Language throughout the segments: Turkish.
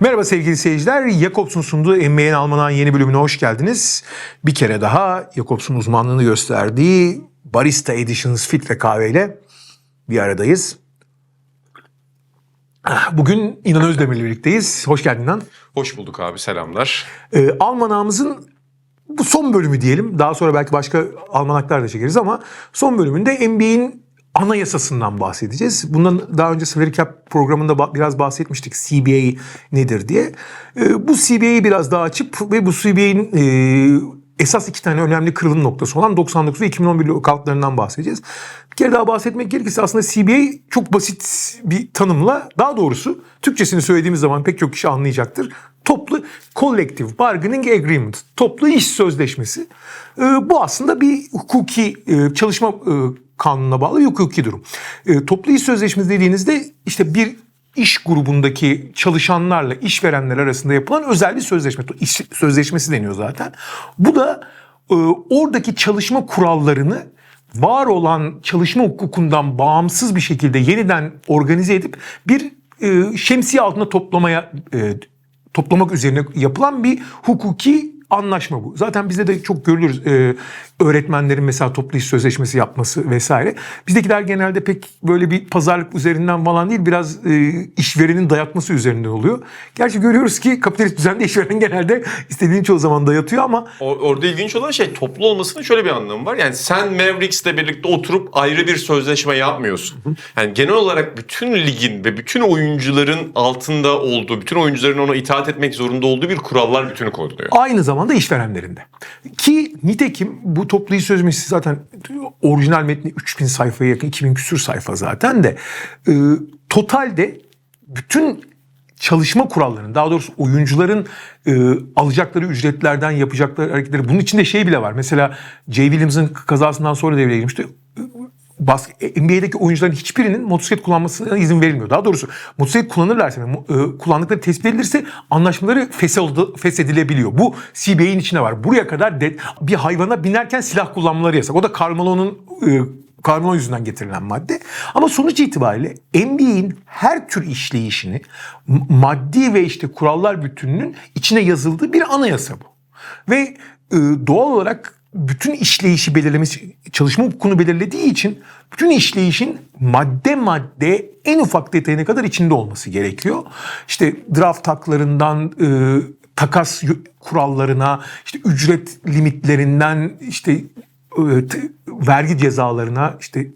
Merhaba sevgili seyirciler. Jakobs'un sunduğu NBA'nin Almanağın yeni bölümüne hoş geldiniz. Bir kere daha Jakobs'un uzmanlığını gösterdiği Barista Editions Filtre kahveyle bir aradayız. Bugün İnan Özdemir'le birlikteyiz. Hoş geldin İnan. Hoş bulduk abi selamlar. Ee, Almanağımızın bu son bölümü diyelim. Daha sonra belki başka almanaklar da çekeriz ama son bölümünde NBA'in anayasasından bahsedeceğiz. Bundan daha önce Salary programında biraz bahsetmiştik. CBA nedir diye. Ee, bu CBA'yi biraz daha açıp ve bu CBA'nin e, esas iki tane önemli kırılım noktası olan 99 ve 2011 lockoutlarından bahsedeceğiz. Bir kere daha bahsetmek gerekirse aslında CBA çok basit bir tanımla daha doğrusu Türkçesini söylediğimiz zaman pek çok kişi anlayacaktır. Toplu Collective Bargaining Agreement, toplu iş sözleşmesi. Ee, bu aslında bir hukuki e, çalışma e, kanununa bağlı bir hukuki durum. E, toplu iş sözleşmesi dediğinizde işte bir iş grubundaki çalışanlarla işverenler arasında yapılan özel bir sözleşme. İş sözleşmesi deniyor zaten. Bu da e, oradaki çalışma kurallarını var olan çalışma hukukundan bağımsız bir şekilde yeniden organize edip bir e, şemsiye altında toplamaya e, toplamak üzerine yapılan bir hukuki anlaşma bu. Zaten bizde de çok görülür e, öğretmenlerin mesela toplu iş sözleşmesi yapması vesaire. Bizdekiler genelde pek böyle bir pazarlık üzerinden falan değil biraz e, işverenin dayatması üzerinden oluyor. Gerçi görüyoruz ki kapitalist düzende işveren genelde istediğini çoğu zaman dayatıyor ama O- orada ilginç olan şey toplu olmasının şöyle bir anlamı var. Yani sen Mavericks'le birlikte oturup ayrı bir sözleşme yapmıyorsun. Yani genel olarak bütün ligin ve bütün oyuncuların altında olduğu, bütün oyuncuların ona itaat etmek zorunda olduğu bir kurallar bütünü koyuluyor. aynı zamanda işverenlerinde. Ki nitekim bu toplu iş sözleşmesi zaten orijinal metni 3000 sayfaya yakın 2000 küsür sayfa zaten de e, totalde bütün çalışma kurallarının daha doğrusu oyuncuların e, alacakları ücretlerden yapacakları hareketleri bunun içinde şey bile var. Mesela Jay Williams'ın kazasından sonra devreye girmişti. Bas, NBA'deki oyuncuların hiçbirinin motosiklet kullanmasına izin verilmiyor. Daha doğrusu motosiklet kullanırlarsa e, kullandıkları tespit edilirse anlaşmaları feshedil- feshedilebiliyor. Bu CBA'in içine var. Buraya kadar de, bir hayvana binerken silah kullanmaları yasak. O da Carmelo'nun e, Carmelo yüzünden getirilen madde. Ama sonuç itibariyle NBA'in her tür işleyişini maddi ve işte kurallar bütününün içine yazıldığı bir anayasa bu. Ve e, doğal olarak bütün işleyişi belirlemesi, çalışma hukukunu belirlediği için bütün işleyişin madde madde en ufak detayına kadar içinde olması gerekiyor. İşte draft haklarından e, takas kurallarına, işte ücret limitlerinden, işte e, vergi cezalarına, işte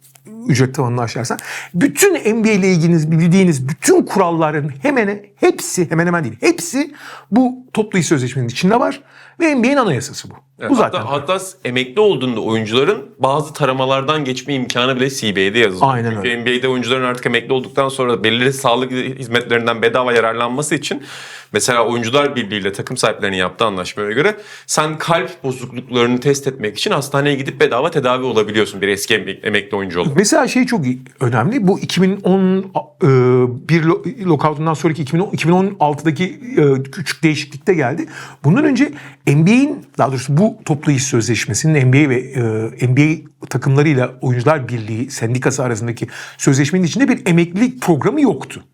ücret tavanını aşarsan bütün NBA ile ilginiz bildiğiniz bütün kuralların hemen hepsi hemen hemen değil hepsi bu toplu iş sözleşmenin içinde var ve NBA'nin anayasası bu. bu zaten. Hatta, hatta emekli olduğunda oyuncuların bazı taramalardan geçme imkanı bile CBA'de yazılıyor. Aynen Çünkü öyle. NBA'de oyuncuların artık emekli olduktan sonra belirli sağlık hizmetlerinden bedava yararlanması için mesela oyuncular birliğiyle takım sahiplerinin yaptığı anlaşmaya göre sen kalp bozukluklarını test etmek için hastaneye gidip bedava tedavi olabiliyorsun bir eski emek- emekli oyuncu olarak. Mesela şey çok önemli. Bu 2010 e, lockout'undan sonraki 2010, 2016'daki e, küçük değişiklikte geldi. Bundan önce NBA'in daha doğrusu bu toplu iş sözleşmesinin NBA ve e, NBA takımlarıyla Oyuncular Birliği sendikası arasındaki sözleşmenin içinde bir emeklilik programı yoktu.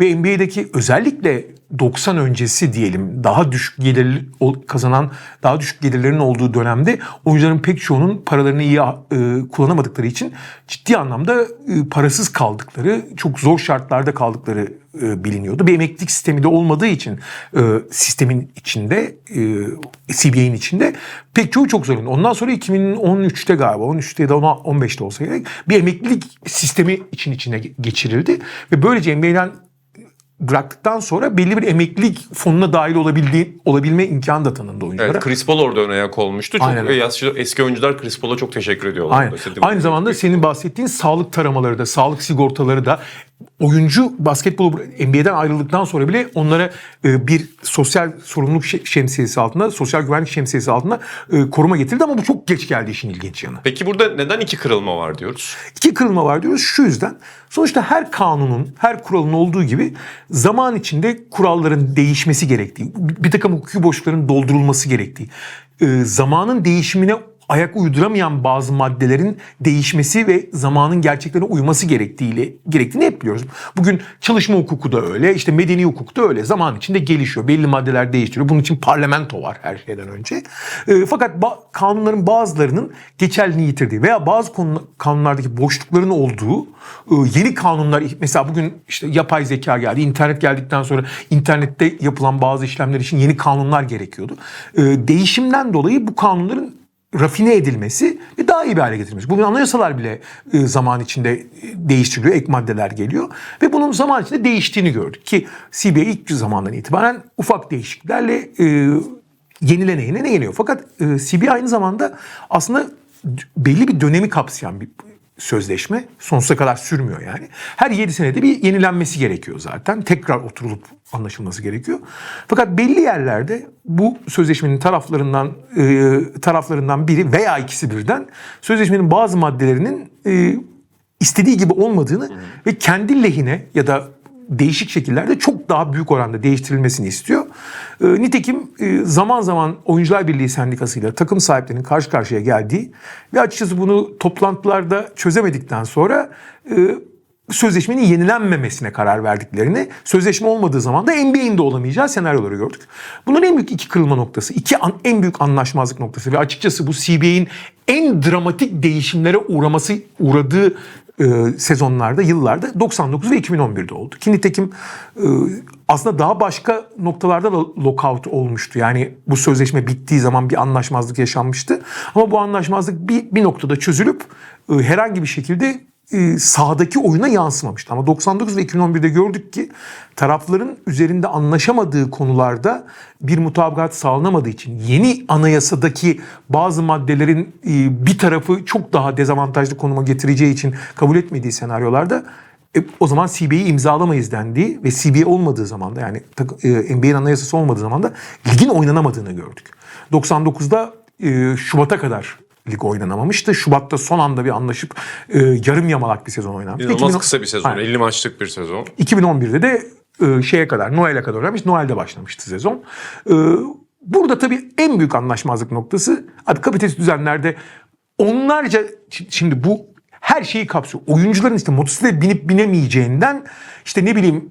Ve NBA'deki özellikle 90 öncesi diyelim daha düşük gelir kazanan daha düşük gelirlerin olduğu dönemde oyuncuların pek çoğunun paralarını iyi e, kullanamadıkları için ciddi anlamda e, parasız kaldıkları, çok zor şartlarda kaldıkları e, biliniyordu. Bir emeklilik sistemi de olmadığı için e, sistemin içinde, e, CBA'nin içinde pek çoğu çok zorlandı. Ondan sonra 2013'te galiba, 13'te ya da 15'te olsa gerek bir emeklilik sistemi için içine geçirildi. Ve böylece NBA'den bıraktıktan sonra belli bir emeklilik fonuna dahil olabildiği, olabilme imkanı da tanındı oyunculara. Evet, Chris Paul orada ön ayak olmuştu. Çok Aynen yaşlı, eski oyuncular Chris Paul'a çok teşekkür ediyorlar. Aynen. Aynı zamanda senin bahsettiğin sağlık taramaları da, sağlık sigortaları da oyuncu basketbol NBA'den ayrıldıktan sonra bile onlara e, bir sosyal sorumluluk şe- şemsiyesi altında, sosyal güvenlik şemsiyesi altında e, koruma getirildi ama bu çok geç geldi işin ilginç yanı. Peki burada neden iki kırılma var diyoruz? İki kırılma var diyoruz şu yüzden. Sonuçta her kanunun, her kuralın olduğu gibi zaman içinde kuralların değişmesi gerektiği, bir takım hukuki boşlukların doldurulması gerektiği, e, zamanın değişimine ayak uyduramayan bazı maddelerin değişmesi ve zamanın gerçeklerine uyması gerektiğiyle gerektiğini hep biliyoruz. Bugün çalışma hukuku da öyle, işte medeni hukuk da öyle. Zaman içinde gelişiyor, belli maddeler değiştiriyor. Bunun için parlamento var her şeyden önce. E, fakat ba- kanunların bazılarının geçerliliğini yitirdiği veya bazı konu, kanunlardaki boşlukların olduğu e, yeni kanunlar mesela bugün işte yapay zeka geldi, internet geldikten sonra internette yapılan bazı işlemler için yeni kanunlar gerekiyordu. E, değişimden dolayı bu kanunların rafine edilmesi ve daha iyi bir hale getirilmesi. Bugün anayasalar bile e, zaman içinde e, değiştiriliyor, ek maddeler geliyor ve bunun zaman içinde değiştiğini gördük ki CBA ilk zamandan itibaren ufak değişikliklerle yenilene yenilene yeniyor. Fakat e, CBA aynı zamanda aslında belli bir dönemi kapsayan bir sözleşme. Sonsuza kadar sürmüyor yani. Her 7 senede bir yenilenmesi gerekiyor zaten. Tekrar oturulup anlaşılması gerekiyor. Fakat belli yerlerde bu sözleşmenin taraflarından e, taraflarından biri veya ikisi birden sözleşmenin bazı maddelerinin e, istediği gibi olmadığını ve kendi lehine ya da değişik şekillerde çok daha büyük oranda değiştirilmesini istiyor. E, nitekim e, zaman zaman Oyuncular Birliği Sendikası'yla takım sahiplerinin karşı karşıya geldiği ve açıkçası bunu toplantılarda çözemedikten sonra e, sözleşmenin yenilenmemesine karar verdiklerini, sözleşme olmadığı zaman da NBA'in de olamayacağı senaryoları gördük. Bunun en büyük iki kırılma noktası, iki an- en büyük anlaşmazlık noktası ve açıkçası bu CBA'in en dramatik değişimlere uğraması uğradığı e, sezonlarda, yıllarda 99 ve 2011'de oldu. Ki nitekim e, aslında daha başka noktalarda da lockout olmuştu. Yani bu sözleşme bittiği zaman bir anlaşmazlık yaşanmıştı. Ama bu anlaşmazlık bir, bir noktada çözülüp e, herhangi bir şekilde e, sahadaki oyuna yansımamıştı. Ama 99 ve 2011'de gördük ki tarafların üzerinde anlaşamadığı konularda bir mutabakat sağlanamadığı için yeni anayasadaki bazı maddelerin e, bir tarafı çok daha dezavantajlı konuma getireceği için kabul etmediği senaryolarda e, o zaman CBA'yi imzalamayız dendiği ve CBA olmadığı zaman da yani e, NBA'nin anayasası olmadığı zaman da ligin oynanamadığını gördük. 99'da e, Şubat'a kadar lig oynanamamıştı. Şubat'ta son anda bir anlaşıp e, yarım yamalak bir sezon oynanmıştı. İnanılmaz 2010 kısa bir sezon. Aynen. 50 maçlık bir sezon. 2011'de de e, şeye kadar Noel'e kadar oynamış. Noel'de başlamıştı sezon. E, burada tabii en büyük anlaşmazlık noktası abi kapitalist düzenlerde onlarca şi- şimdi bu her şeyi kapsıyor. Oyuncuların işte motosiklete binip binemeyeceğinden işte ne bileyim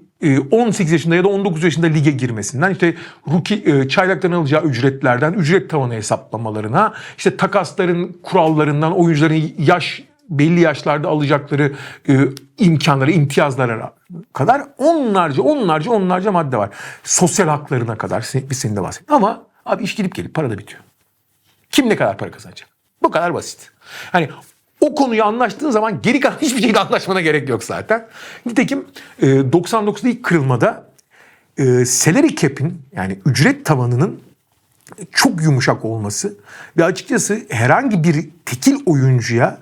18 yaşında ya da 19 yaşında lige girmesinden işte rookie e, çaylaktan alacağı ücretlerden ücret tavanı hesaplamalarına işte takasların kurallarından oyuncuların yaş belli yaşlarda alacakları e, imkanları, imtiyazlara kadar onlarca, onlarca, onlarca madde var. Sosyal haklarına kadar biz senin de bahsettin. Ama abi iş gidip gelip para da bitiyor. Kim ne kadar para kazanacak? Bu kadar basit. Hani o konuyu anlaştığın zaman geri kalan hiçbir şeyle anlaşmana gerek yok zaten. Nitekim e, 99'da ilk kırılmada e, salary cap'in yani ücret tavanının çok yumuşak olması ve açıkçası herhangi bir tekil oyuncuya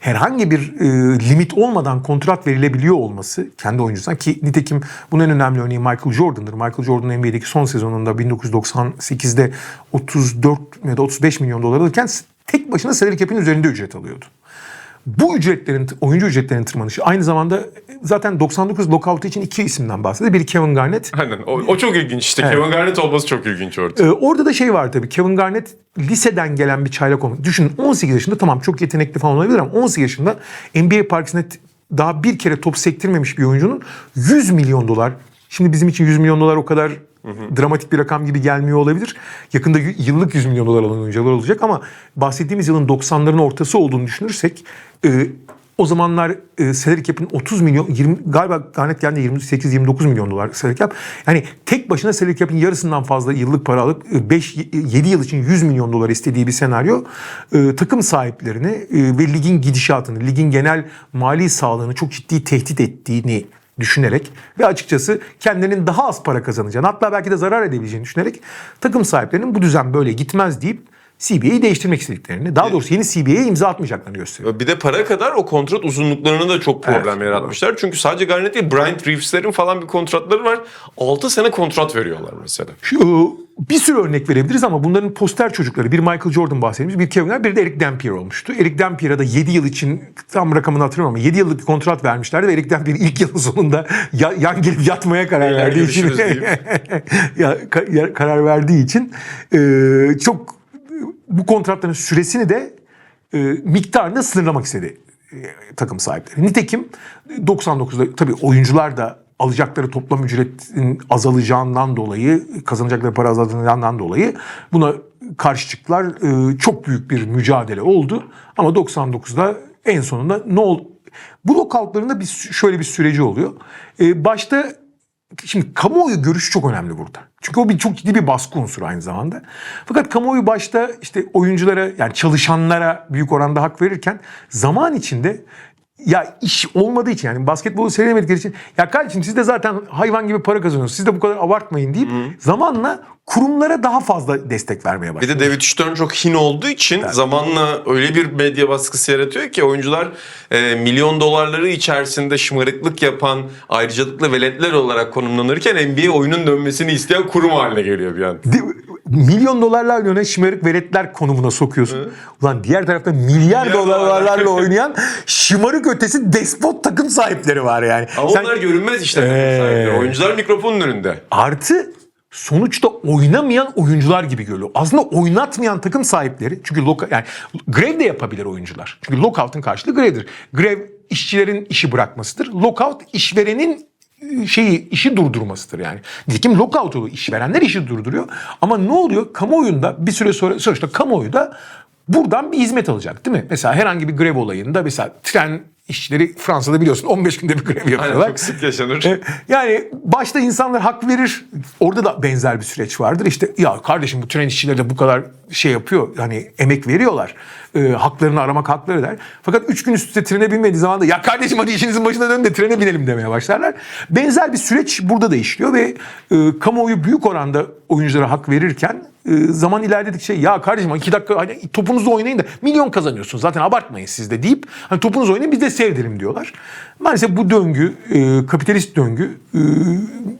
herhangi bir e, limit olmadan kontrat verilebiliyor olması kendi oyuncusuna ki nitekim bunun en önemli örneği Michael Jordan'dır. Michael Jordan NBA'deki son sezonunda 1998'de 34 ya da 35 milyon dolar alırken tek başına salary cap'in üzerinde ücret alıyordu. Bu ücretlerin, oyuncu ücretlerinin tırmanışı aynı zamanda zaten 99 lockout için iki isimden bahsediyor. Biri Kevin Garnett, Aynen. O, o çok ilginç işte. Kevin Garnett olması çok ilginç orada. ee, orada da şey var tabii. Kevin Garnett liseden gelen bir çaylak olmak. Düşünün 18 yaşında tamam çok yetenekli falan olabilir ama 18 yaşında NBA parkesine t- daha bir kere top sektirmemiş bir oyuncunun 100 milyon dolar. Şimdi bizim için 100 milyon dolar o kadar dramatik bir rakam gibi gelmiyor olabilir. Yakında yıllık 100 milyon dolar alan oyuncular olacak ama bahsettiğimiz yılın 90'ların ortası olduğunu düşünürsek e, o zamanlar e, salary cap'in 30 milyon 20 galiba Garnett geldi 28 29 milyon dolar salary cap. Yani tek başına salary cap'in yarısından fazla yıllık para alıp 5 7 yıl için 100 milyon dolar istediği bir senaryo e, takım sahiplerini e, ve ligin gidişatını, ligin genel mali sağlığını çok ciddi tehdit ettiğini düşünerek ve açıkçası kendilerinin daha az para kazanacağını hatta belki de zarar edebileceğini düşünerek takım sahiplerinin bu düzen böyle gitmez deyip CBA'yi değiştirmek istediklerini, daha doğrusu yeni CBA'ye imza atmayacaklarını gösteriyor. Bir de para kadar o kontrat uzunluklarını da çok problem yaratmışlar. Çünkü sadece Garnett değil, Bryant Reeves'lerin falan bir kontratları var. 6 sene kontrat veriyorlar mesela. Şu, e, bir sürü örnek verebiliriz ama bunların poster çocukları bir Michael Jordan bahsetmiş, bir Kevin Garnett, bir de Eric Dampier olmuştu. Eric Dampier'a da 7 yıl için tam rakamını hatırlamıyorum ama 7 yıllık bir kontrat vermişlerdi ve Eric Dampier ilk yılın sonunda ya- yan gelip yatmaya karar Beyler verdiği için görüşürüz ya, ka- ya- karar verdiği için e, çok bu kontratların süresini de e, miktarını sınırlamak istedi e, takım sahipleri. Nitekim 99'da tabii oyuncular da alacakları toplam ücretin azalacağından dolayı, kazanacakları para azalacağından dolayı buna karşı çıktılar. E, çok büyük bir mücadele oldu. Ama 99'da en sonunda ne oldu? Bu lockoutlarında bir, şöyle bir süreci oluyor. E, başta Şimdi kamuoyu görüşü çok önemli burada. Çünkü o bir çok ciddi bir baskı unsuru aynı zamanda. Fakat kamuoyu başta işte oyunculara yani çalışanlara büyük oranda hak verirken zaman içinde ya iş olmadığı için yani basketbolu seyredemedikleri için ya kardeşim siz de zaten hayvan gibi para kazanıyorsunuz. Siz de bu kadar abartmayın deyip zamanla kurumlara daha fazla destek vermeye Bir başladı. de David Stern çok hin olduğu için zamanla öyle bir medya baskısı yaratıyor ki oyuncular e, milyon dolarları içerisinde şımarıklık yapan ayrıcalıklı veletler olarak konumlanırken NBA oyunun dönmesini isteyen kurum haline geliyor bir an. De- milyon dolarlarla oynayan şımarık veletler konumuna sokuyorsun. Ulan diğer tarafta milyar, Milyar dolarlarla dolarlar. oynayan şımarık ötesi despot takım sahipleri var yani. Ama Sen- onlar görünmez işte. Ee. Oyuncular mikrofonun önünde. Artı sonuçta oynamayan oyuncular gibi görülüyor. Aslında oynatmayan takım sahipleri çünkü loka, yani grev de yapabilir oyuncular. Çünkü lockout'un karşılığı grevdir. Grev işçilerin işi bırakmasıdır. Lockout işverenin e, şeyi işi durdurmasıdır yani. Nitekim lockout oluyor. İşverenler işi durduruyor. Ama ne oluyor? Kamuoyunda bir süre sonra sonuçta kamuoyu da buradan bir hizmet alacak değil mi? Mesela herhangi bir grev olayında mesela tren işçileri Fransa'da biliyorsun 15 günde bir grev yapıyorlar. Aynen, çok sık yaşanır. E, Yani başta insanlar hak verir. Orada da benzer bir süreç vardır. İşte ya kardeşim bu tren işçileri de bu kadar şey yapıyor. Hani emek veriyorlar. E, haklarını aramak hakları der. Fakat üç gün üst üste trene binmediği zaman da ya kardeşim hadi işinizin başına dönün de trene binelim demeye başlarlar. Benzer bir süreç burada da işliyor ve e, kamuoyu büyük oranda oyunculara hak verirken zaman ilerledikçe ya kardeşim iki dakika hani topunuzu oynayın da milyon kazanıyorsunuz zaten abartmayın siz de deyip hani topunuzu oynayın biz de seyredelim diyorlar. Maalesef bu döngü e, kapitalist döngü e,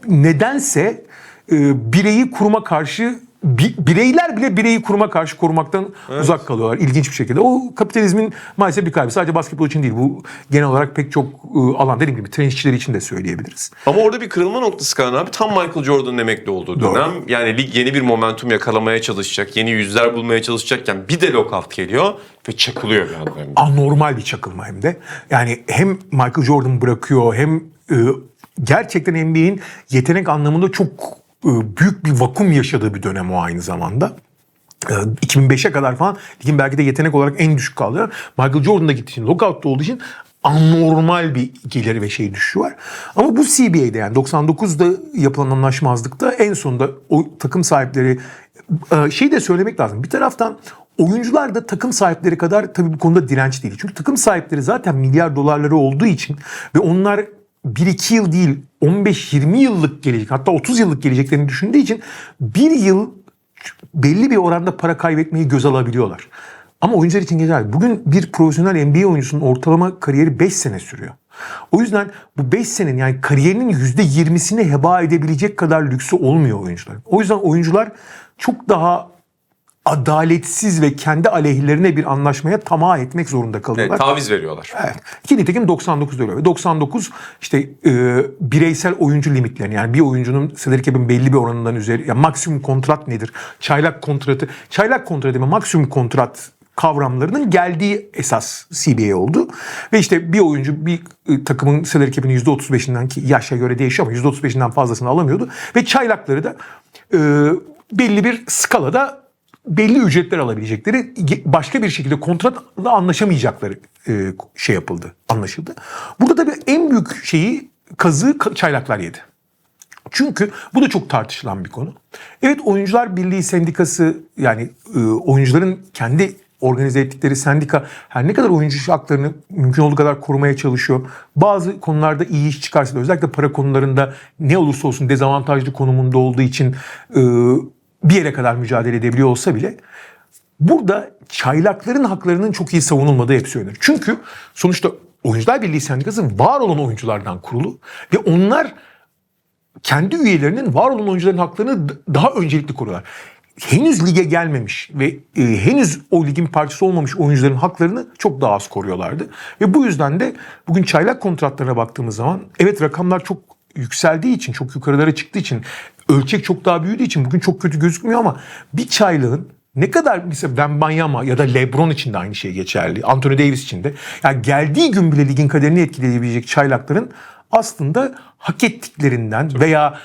nedense e, bireyi kuruma karşı bi- bireyler bile bireyi kuruma karşı korumaktan uzak kalıyorlar ilginç bir şekilde. O kapitalizmin maalesef bir kaybı. Sadece basketbol için değil bu genel olarak pek çok e, alan dediğim gibi tren işçileri için de söyleyebiliriz. Ama orada bir kırılma noktası Kaan abi tam Michael Jordan'ın emekli olduğu Doğru. dönem. Yani lig yeni bir momentum yakalamaya çalışacak, yeni yüzler bulmaya çalışacakken bir de lockout geliyor ve çakılıyor bir anda. anormal bir çakılma hem de. Yani hem Michael Jordan bırakıyor hem e, gerçekten NBA'in yetenek anlamında çok büyük bir vakum yaşadığı bir dönem o aynı zamanda. E, 2005'e kadar falan ligin belki de yetenek olarak en düşük kaldı. Michael Jordan da gittiği için, lockout'ta olduğu için anormal bir gelir ve şey düşüşü var. Ama bu CBA'de yani 99'da yapılan anlaşmazlıkta en sonunda o takım sahipleri e, şey de söylemek lazım. Bir taraftan oyuncular da takım sahipleri kadar tabii bu konuda direnç değil. Çünkü takım sahipleri zaten milyar dolarları olduğu için ve onlar 1-2 yıl değil 15-20 yıllık gelecek hatta 30 yıllık geleceklerini düşündüğü için bir yıl belli bir oranda para kaybetmeyi göz alabiliyorlar. Ama oyuncular için geçerli. Bugün bir profesyonel NBA oyuncusunun ortalama kariyeri 5 sene sürüyor. O yüzden bu 5 senenin yani kariyerinin %20'sini heba edebilecek kadar lüksü olmuyor oyuncuların. O yüzden oyuncular çok daha adaletsiz ve kendi aleyhlerine bir anlaşmaya tamah etmek zorunda kalıyorlar. Evet, taviz veriyorlar. Evet. Ki nitekim 99'da öyle. Ve 99 işte e, bireysel oyuncu limitlerini yani bir oyuncunun salary cap'in belli bir oranından üzeri yani maksimum kontrat nedir? Çaylak kontratı. Çaylak kontratı ve maksimum kontrat kavramlarının geldiği esas CBA oldu. Ve işte bir oyuncu bir e, takımın salary cap'inin %35'inden ki yaşa göre değişiyor ama %35'inden fazlasını alamıyordu. Ve çaylakları da e, belli bir skalada belli ücretler alabilecekleri başka bir şekilde kontratla anlaşamayacakları e, şey yapıldı, anlaşıldı. Burada tabii en büyük şeyi kazığı ka- çaylaklar yedi. Çünkü bu da çok tartışılan bir konu. Evet Oyuncular Birliği Sendikası yani e, oyuncuların kendi organize ettikleri sendika her ne kadar oyuncu haklarını mümkün olduğu kadar korumaya çalışıyor. Bazı konularda iyi iş çıkarsa da özellikle para konularında ne olursa olsun dezavantajlı konumunda olduğu için e, bir yere kadar mücadele edebiliyor olsa bile burada çaylakların haklarının çok iyi savunulmadığı hep söylenir. Çünkü sonuçta Oyuncular Birliği Sendikası var olan oyunculardan kurulu ve onlar kendi üyelerinin var olan oyuncuların haklarını daha öncelikli koruyorlar. Henüz lige gelmemiş ve e, henüz o ligin parçası olmamış oyuncuların haklarını çok daha az koruyorlardı. Ve bu yüzden de bugün çaylak kontratlarına baktığımız zaman evet rakamlar çok yükseldiği için, çok yukarılara çıktığı için, ölçek çok daha büyüdüğü için bugün çok kötü gözükmüyor ama bir çaylığın ne kadar mesela Ben Banyama ya da LeBron için de aynı şey geçerli. Anthony Davis için de. Yani geldiği gün bile ligin kaderini etkileyebilecek çaylakların aslında hak ettiklerinden veya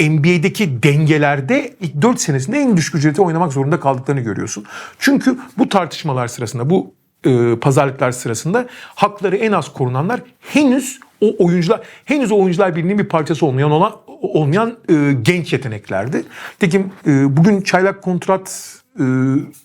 NBA'deki dengelerde ilk 4 senesinde en düşük ücrete oynamak zorunda kaldıklarını görüyorsun. Çünkü bu tartışmalar sırasında, bu e, pazarlıklar sırasında hakları en az korunanlar henüz o oyuncular, henüz o oyuncular birliğinin bir parçası olmayan olan olmayan e, genç yeteneklerdi. Tekim e, bugün çaylak kontrat e,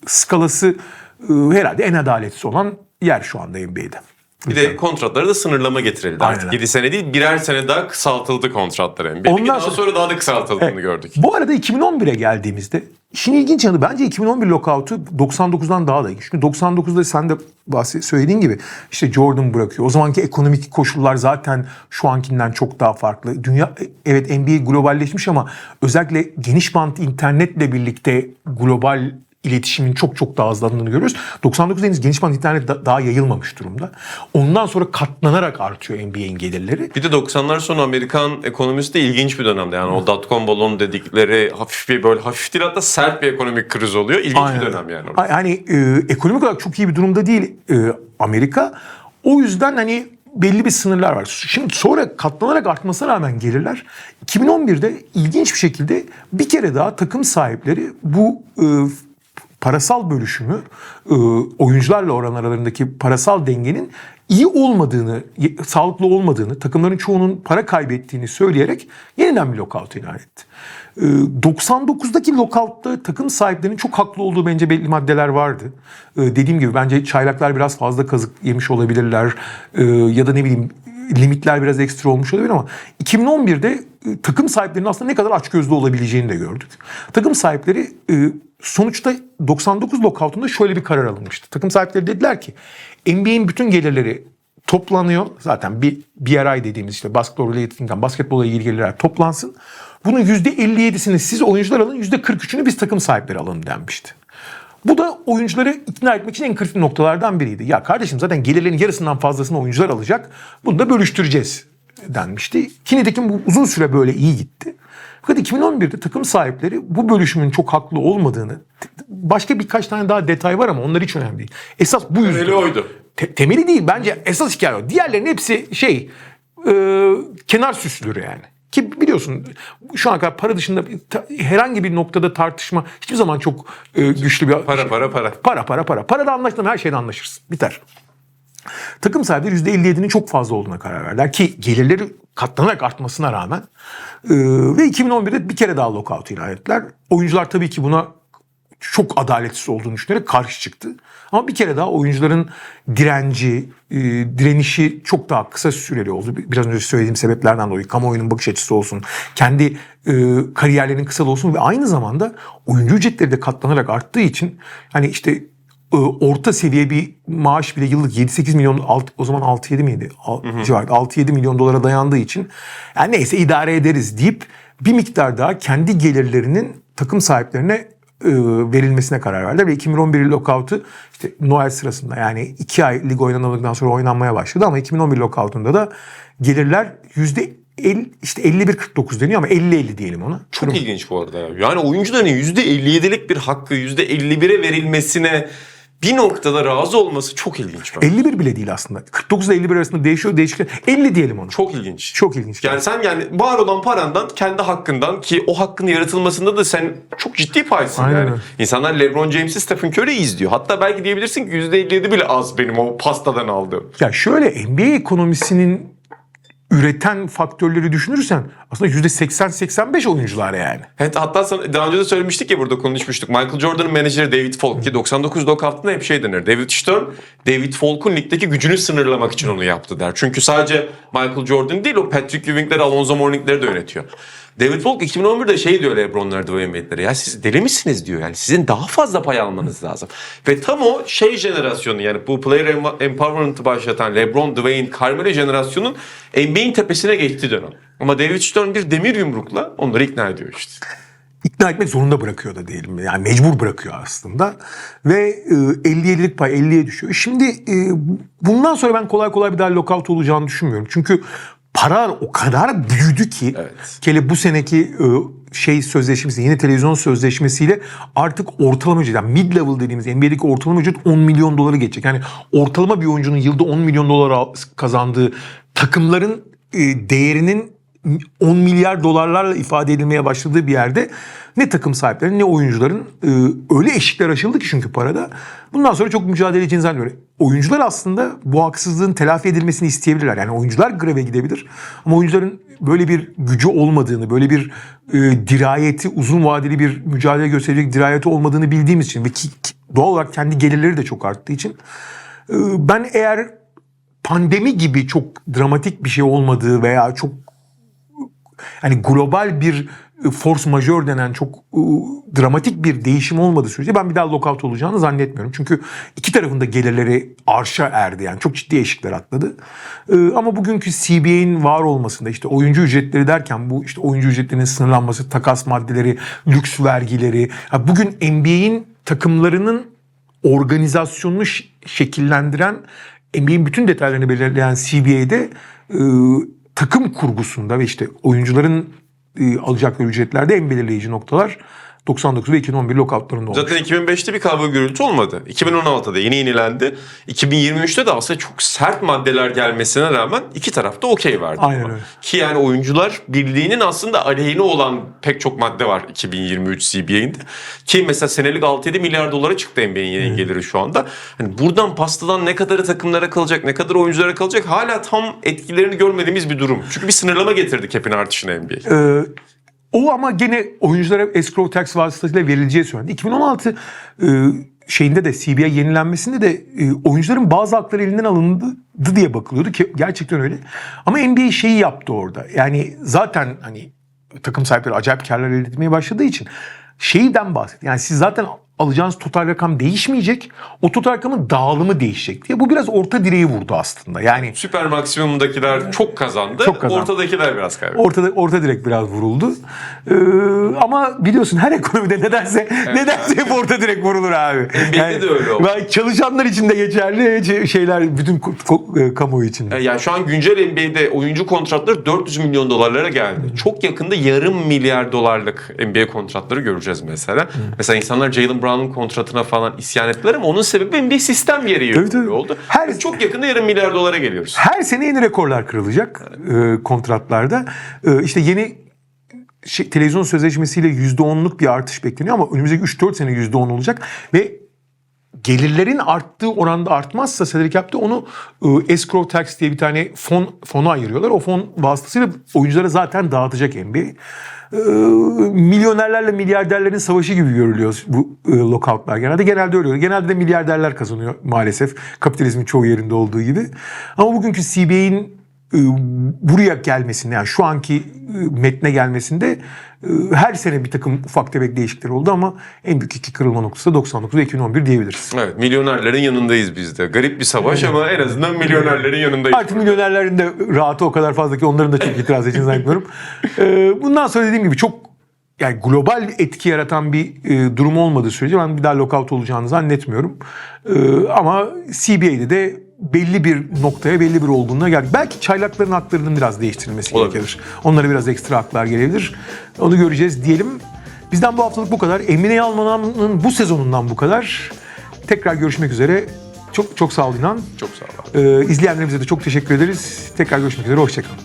skalası e, herhalde en adaletsiz olan yer şu anda NBA'de. Bir de kontratlara da sınırlama getirildi. Artık Aynen. 7 sene değil birer sene daha kısaltıldı kontratlar. NBA. Ondan Peki daha sonra- sonra daha da kısaltıldığını Evet. gördük. Bu arada 2011'e geldiğimizde işin ilginç yanı bence 2011 lockout'u 99'dan daha da ilginç. Çünkü 99'da sen de bahsi söylediğin gibi işte Jordan bırakıyor. O zamanki ekonomik koşullar zaten şu ankinden çok daha farklı. Dünya evet NBA globalleşmiş ama özellikle geniş bant internetle birlikte global iletişimin çok çok daha hızlandığını görüyoruz. 99'da henüz geniş bant internet da- daha yayılmamış durumda. Ondan sonra katlanarak artıyor NBA'in gelirleri. Bir de 90'lar sonu Amerikan ekonomisi de ilginç bir dönemde. Yani o dot-com balon dedikleri hafif bir böyle hafif değil hatta sert bir ekonomik kriz oluyor. İlginç Aynen. bir dönem yani. orası. Ha- Hani e, ekonomik olarak çok iyi bir durumda değil e, Amerika. O yüzden hani belli bir sınırlar var. Şimdi sonra katlanarak artmasına rağmen gelirler 2011'de ilginç bir şekilde bir kere daha takım sahipleri bu e, parasal bölüşümü e, oyuncularla oran aralarındaki parasal dengenin iyi olmadığını, sağlıklı olmadığını, takımların çoğunun para kaybettiğini söyleyerek yeniden bir lockout ilan etti. E, 99'daki lockout'ta takım sahiplerinin çok haklı olduğu bence belli maddeler vardı. E, dediğim gibi bence çaylaklar biraz fazla kazık yemiş olabilirler E, ya da ne bileyim limitler biraz ekstra olmuş olabilir ama 2011'de e, takım sahiplerinin aslında ne kadar açgözlü olabileceğini de gördük. Takım sahipleri e, sonuçta 99 lockout'unda şöyle bir karar alınmıştı. Takım sahipleri dediler ki NBA'in bütün gelirleri toplanıyor. Zaten bir BRI dediğimiz işte basketbol related income, basketbolla ilgili gelirler toplansın. Bunun %57'sini siz oyuncular alın, %43'ünü biz takım sahipleri alın denmişti. Bu da oyuncuları ikna etmek için en kritik noktalardan biriydi. Ya kardeşim zaten gelirlerin yarısından fazlasını oyuncular alacak. Bunu da bölüştüreceğiz denmişti. Ki nitekim bu uzun süre böyle iyi gitti. Fakat 2011'de takım sahipleri bu bölüşümün çok haklı olmadığını, başka birkaç tane daha detay var ama onlar hiç önemli değil. Esas bu yüzden. Temeli oydu. Te- temeli değil bence esas hikaye o. Diğerlerinin hepsi şey e, kenar süslüdür yani. Ki biliyorsun şu ana kadar para dışında herhangi bir noktada tartışma hiçbir zaman çok e, güçlü bir Para para para. Para para para. Parada anlaştın her şeyde anlaşırsın. Biter. Takım sahipleri %57'nin çok fazla olduğuna karar verdiler ki gelirleri katlanarak artmasına rağmen e, ve 2011'de bir kere daha lockout ilan ettiler. Oyuncular tabii ki buna çok adaletsiz olduğunu düşünerek karşı çıktı. Ama bir kere daha oyuncuların direnci, e, direnişi çok daha kısa süreli oldu. Biraz önce söylediğim sebeplerden dolayı kamuoyunun bakış açısı olsun, kendi e, kariyerlerinin kısa olsun ve aynı zamanda oyuncu ücretleri de katlanarak arttığı için hani işte orta seviye bir maaş bile yıllık 7-8 milyon alt, o zaman 6-7 miydi? Al, civarında 6-7 milyon dolara dayandığı için yani neyse idare ederiz deyip bir miktar daha kendi gelirlerinin takım sahiplerine e, verilmesine karar verdiler ve 2011 lockout'u işte Noel sırasında yani iki ay lig oynanıldıktan sonra oynanmaya başladı ama 2011 lockout'unda da gelirler yüzde 50, işte 51-49 deniyor ama 50-50 diyelim ona. Çok ilginç bu arada ya. Yani oyuncuların %57'lik bir hakkı %51'e verilmesine bir noktada razı olması çok ilginç. bence. 51 bile değil aslında. 49 ile 51 arasında değişiyor değişiklik. 50 diyelim onu. Çok ilginç. Çok ilginç. Yani sen yani var olan parandan kendi hakkından ki o hakkın yaratılmasında da sen çok ciddi paysın Aynen yani. İnsanlar LeBron James'i Stephen Curry'i izliyor. Hatta belki diyebilirsin ki %57 bile az benim o pastadan aldığım. Ya şöyle NBA ekonomisinin üreten faktörleri düşünürsen aslında %80-85 oyuncular yani. Evet, hatta sana, daha önce de söylemiştik ya burada konuşmuştuk. Michael Jordan'ın menajeri David Falk ki 99 lockout'ında hep şey denir. David Stern, David Falk'un ligdeki gücünü sınırlamak için onu yaptı der. Çünkü sadece Michael Jordan değil o Patrick Ewing'leri, Alonzo Mourning'leri de yönetiyor. David Falk 2011'de şey diyor LeBron'lara, Dwayne Wade'lere. Ya siz deli misiniz diyor. Yani sizin daha fazla pay almanız lazım. Ve tam o şey jenerasyonu yani bu player em- empowerment'ı başlatan LeBron, Dwayne, Carmelo jenerasyonun NBA'in tepesine geçtiği dönem. Ama David Stern bir demir yumrukla onları ikna ediyor işte. ikna etmek zorunda bırakıyor da diyelim. Yani mecbur bırakıyor aslında. Ve e, 57'lik pay 50'ye düşüyor. Şimdi e, bundan sonra ben kolay kolay bir daha lockout olacağını düşünmüyorum. Çünkü para o kadar büyüdü ki Evet. Kele bu seneki e, şey sözleşmesi, yeni televizyon sözleşmesiyle artık ortalama ücret, yani mid level dediğimiz NBA'deki ortalama ücret 10 milyon doları geçecek. Yani ortalama bir oyuncunun yılda 10 milyon dolar al- kazandığı takımların e, değerinin 10 milyar dolarlarla ifade edilmeye başladığı bir yerde ne takım sahiplerinin ne oyuncuların e, öyle eşikler aşıldı ki çünkü parada. Bundan sonra çok mücadele edeceğini zannediyorum. Oyuncular aslında bu haksızlığın telafi edilmesini isteyebilirler. Yani oyuncular greve gidebilir. Ama oyuncuların böyle bir gücü olmadığını, böyle bir e, dirayeti, uzun vadeli bir mücadele gösterecek dirayeti olmadığını bildiğimiz için ve ki, doğal olarak kendi gelirleri de çok arttığı için e, ben eğer pandemi gibi çok dramatik bir şey olmadığı veya çok hani global bir e, force majeure denen çok e, dramatik bir değişim olmadığı sürece ben bir daha lockout olacağını zannetmiyorum. Çünkü iki tarafın da gelirleri arşa erdi yani çok ciddi eşikler atladı. E, ama bugünkü CBA'in var olmasında işte oyuncu ücretleri derken bu işte oyuncu ücretlerinin sınırlanması, takas maddeleri, lüks vergileri. Bugün NBA'in takımlarının organizasyonunu şekillendiren NBA'in bütün detaylarını belirleyen CBA'de takım kurgusunda ve işte oyuncuların e, alacakları ücretlerde en belirleyici noktalar 99 ve 2011 lockoutlarında olmuş. Zaten 2005'te bir kavga gürültü olmadı. 2016'da yeni yenilendi. 2023'te de aslında çok sert maddeler gelmesine rağmen iki taraf da okey verdi. Aynen öyle. Ki yani oyuncular birliğinin aslında aleyhine olan pek çok madde var 2023 CBA'inde. Ki mesela senelik 6-7 milyar dolara çıktı NBA'nin yeni geliri şu anda. Hani buradan pastadan ne kadarı takımlara kalacak, ne kadar oyunculara kalacak hala tam etkilerini görmediğimiz bir durum. Çünkü bir sınırlama getirdi cap'in artışına NBA. Ee, o ama gene oyunculara escrow tax vasıtasıyla verileceği söylendi. 2016 e, şeyinde de CBA yenilenmesinde de e, oyuncuların bazı hakları elinden alındı diye bakılıyordu ki gerçekten öyle. Ama NBA şeyi yaptı orada. Yani zaten hani takım sahipleri acayip karlar elde etmeye başladığı için şeyden bahsetti. Yani siz zaten alacağınız total rakam değişmeyecek. O total rakamın dağılımı değişecek diye. Bu biraz orta direği vurdu aslında. Yani Süper maksimumdakiler çok kazandı. Çok kazandı. Ortadakiler biraz kaybetti. Ortada orta direk biraz vuruldu. Ee, ama biliyorsun her ekonomide nedense nedense hep orta direk vurulur abi. NBA'de de öyle oldu. Çalışanlar için de geçerli şeyler bütün e, kamuoyu için. E, Yani şu an güncel NBA'de oyuncu kontratları 400 milyon dolarlara geldi. Çok yakında yarım milyar dolarlık NBA kontratları göreceğiz mesela. Mesela insanlar Jalen Brown'un kontratına falan isyan ettiler ama onun sebebi NBA sistem gereği tabii. öyle oldu. Her- Biz çok yakında yarım milyar dolara geliyoruz. Her sene yeni rekorlar kırılacak e, kontratlarda. E, işte yeni şey, televizyon sözleşmesiyle %10'luk bir artış bekleniyor ama önümüzdeki 3-4 sene %10 olacak ve gelirlerin arttığı oranda artmazsa Cedric Cap'te onu e, escrow tax diye bir tane fon fona ayırıyorlar. O fon vasıtasıyla oyunculara zaten dağıtacak NBA. Milyonerlerle milyarderlerin savaşı gibi görülüyor bu e, lockoutlar genelde. Genelde öyle oluyor. Genelde de milyarderler kazanıyor maalesef. Kapitalizmin çoğu yerinde olduğu gibi. Ama bugünkü CBA'in buraya gelmesinde yani şu anki e, metne gelmesinde e, her sene bir takım ufak tefek değişiklikler oldu ama en büyük iki kırılma noktası da 99 ve 2011 diyebiliriz. Evet milyonerlerin yanındayız biz de. Garip bir savaş ama en azından milyonerlerin yanındayız. Artık milyonerlerin de rahatı o kadar fazla ki onların da çok itiraz edeceğini zannetmiyorum. E, bundan sonra dediğim gibi çok yani global etki yaratan bir e, durum olmadığı sürece ben bir daha lockout olacağını zannetmiyorum. E, ama CBA'de de belli bir noktaya, belli bir olgunluğa geldik. Belki çaylakların haklarının biraz değiştirilmesi Olabilir. gerekebilir. Onlara biraz ekstra haklar gelebilir. Onu göreceğiz diyelim. Bizden bu haftalık bu kadar. Emine Yalman'ın bu sezonundan bu kadar. Tekrar görüşmek üzere. Çok çok sağ ol İnan. Çok sağ ol. Ee, izleyenlerimize de çok teşekkür ederiz. Tekrar görüşmek üzere. Hoşçakalın.